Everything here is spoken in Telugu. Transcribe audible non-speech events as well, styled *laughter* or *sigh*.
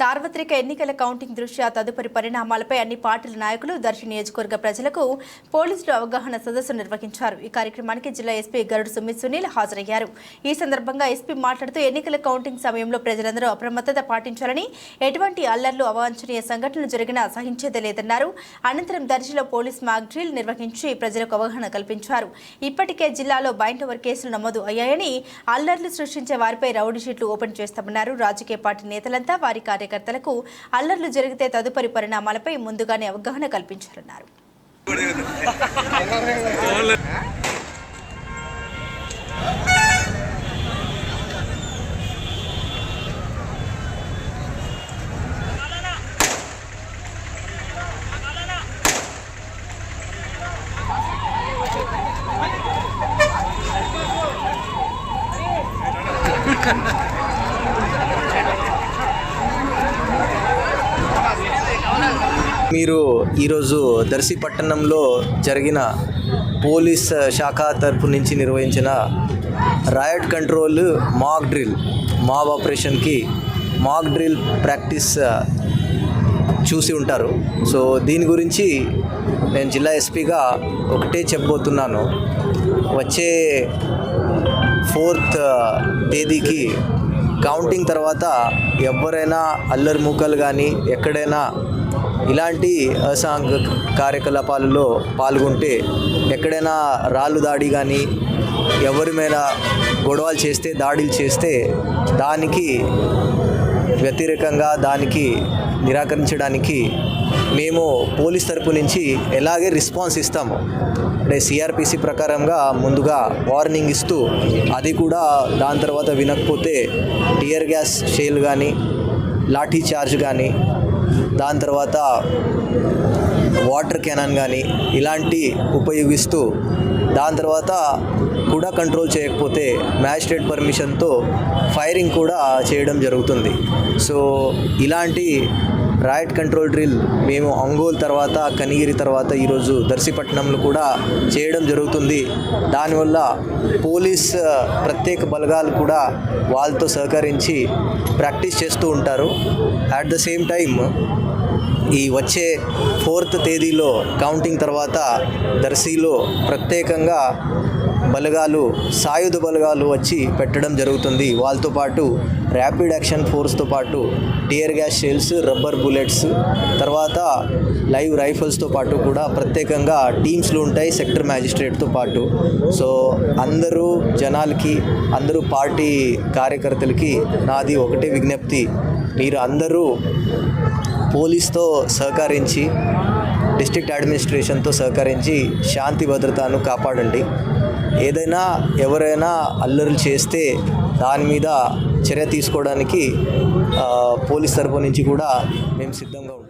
సార్వత్రిక ఎన్నికల కౌంటింగ్ దృష్ట్యా తదుపరి పరిణామాలపై అన్ని పార్టీల నాయకులు దర్శి నియోజకవర్గ ప్రజలకు పోలీసులు అవగాహన సదస్సు నిర్వహించారు. ఈ కార్యక్రమానికి జిల్లా ఎస్పీ గరుడు సుమిత్ సునీల్ హాజరయ్యారు. ఈ సందర్భంగా ఎస్పీ మాట్లాడుతూ ఎన్నికల కౌంటింగ్ సమయంలో ప్రజలందరూ అప్రమత్తత పాటించాలని ఎటువంటి అల్లర్లు అవాంఛనీయ సంఘటనలు జరిగినా సహించేదే లేదన్నారు. అనంతరం దర్శిలో పోలీస్ మాక్ డ్రిల్ నిర్వహించి ప్రజలకు అవగాహన కల్పించారు. ఇప్పటికే జిల్లాలో బైండ్ కేసులు నమోదు అయ్యాయని అల్లర్లు సృష్టించే వారిపై రౌడీ షీట్లు ఓపెన్ చేస్తామన్నారు. రాజకీయ పార్టీ నేతలంతా వారి కార్యకర్తలకు అల్లర్లు జరిగితే తదుపరి పరిణామాలపై ముందుగానే అవగాహన కల్పించారన్నారు. *laughs* మీరు ఈరోజు దర్శి పట్టణంలో జరిగిన పోలీస్ శాఖ తరపు నుంచి నిర్వహించిన riot control mock drill mob ఆపరేషన్కి మాక్ డ్రిల్ ప్రాక్టీస్ చూసి ఉంటారు. సో దీని గురించి నేను జిల్లా ఎస్పీగా ఒకటే చెప్పబోతున్నాను. వచ్చే ఫోర్త్ తేదీకి కౌంటింగ్ తర్వాత ఎవరైనా అల్లరి మూకలు కానీ ఎక్కడైనా ఇలాంటి అసాంఘ కార్యకలాపాలలో పాల్గొంటే ఎక్కడైనా రాళ్ళు దాడి కానీ ఎవరి మీద గొడవలు చేస్తే దాడులు చేస్తే దానికి వ్యతిరేకంగా దానికి నిరాకరించడానికి మేము పోలీస్ తరపు నుంచి ఎలాగే రెస్పాన్స్ ఇస్తాము. అంటే సిఆర్పిసి ప్రకారంగా ముందుగా వార్నింగ్ ఇస్తూ అది కూడా దాని తర్వాత వినకపోతే టియర్ గ్యాస్ షేల్ కానీ లాఠీ చార్జ్ కానీ దాని తర్వాత వాటర్ క్యానన్ కానీ ఇలాంటి ఉపయోగిస్తూ దాని తర్వాత కూడా కంట్రోల్ చేయకపోతే మ్యాజిస్ట్రేట్ పర్మిషన్తో ఫైరింగ్ కూడా చేయడం జరుగుతుంది. సో ఇలాంటి రాయట్ కంట్రోల్ డ్రిల్ మేము అంగోల్ తర్వాత కనిగిరి తర్వాత ఈరోజు దర్శిపట్నంలో కూడా చేయడం జరుగుతుంది. దానివల్ల పోలీస్ ప్రత్యేక బలగాలు కూడా వాళ్ళతో సహకరించి ప్రాక్టీస్ చేస్తూ ఉంటారు. అట్ ద సేమ్ టైం ఈ వచ్చే ఫోర్త్ తేదీలో కౌంటింగ్ తర్వాత దర్శీలో ప్రత్యేకంగా బలగాలు సాయుధ బలగాలు వచ్చి పెట్టడం జరుగుతుంది. వాళ్ళతో పాటు ర్యాపిడ్ యాక్షన్ ఫోర్స్తో పాటు tear gas shells rubber bullets తర్వాత లైవ్ రైఫల్స్తో పాటు కూడా ప్రత్యేకంగా టీమ్స్లు ఉంటాయి సెక్టర్ మ్యాజిస్ట్రేట్తో పాటు. సో అందరూ జనాలకి అందరూ పార్టీ కార్యకర్తలకి నాది ఒకటే విజ్ఞప్తి. మీరు అందరూ పోలీస్తో సహకరించి డిస్ట్రిక్ట్ అడ్మినిస్ట్రేషన్తో సహకరించి శాంతి భద్రతను కాపాడండి. ఏదైనా ఎవరైనా అల్లర్లు చేస్తే దాని మీద చర్య తీసుకోవడానికి పోలీస్ తరపు నుంచి కూడా మేము సిద్ధంగా ఉంటాం